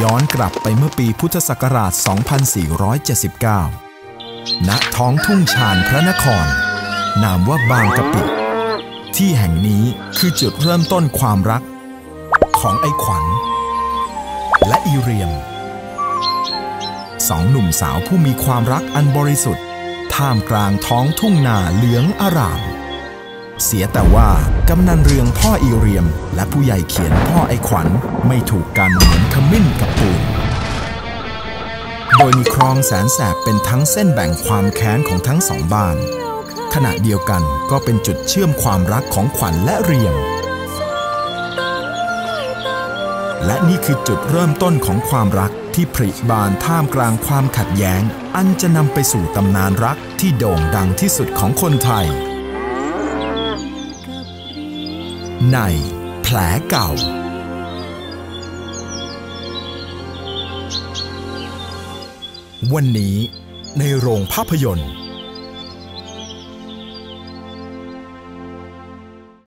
ย้อนกลับไปเมื่อปีพุทธศักราช 2479 ณ ท้องทุ่งชานพระนคร นามว่าบางกะปิ ที่แห่งนี้คือจุดเริ่มต้นความรัก ของไอ้ขวัญ และอีเรียม สองหนุ่มสาวผู้มีความรักอันบริสุทธิ์ ท่ามกลางท้องทุ่งนาเหลืองอาราม เสียแต่ว่ากำนันเรืองพ่ออีเรียม และผู้ใหญ่เขียนพ่อไอขวัญไม่ถูกกันเหมือนขมิ้นกับปูนโดยมีคลองแสนแสบเป็นทั้งเส้นแบ่งความแค้นของทั้งสองบ้าน ขณะเดียวกันก็เป็นจุดเชื่อมความรักของขวัญและเรียม และนี่คือจุดเริ่มต้นของความรักที่ผริบานท่ามกลางความขัดแย้ง อันจะนำไปสู่ตำนานรักที่โด่งดังที่สุดของคนไทย ในแผลเก่า วันนี้ในโรงภาพยนตร์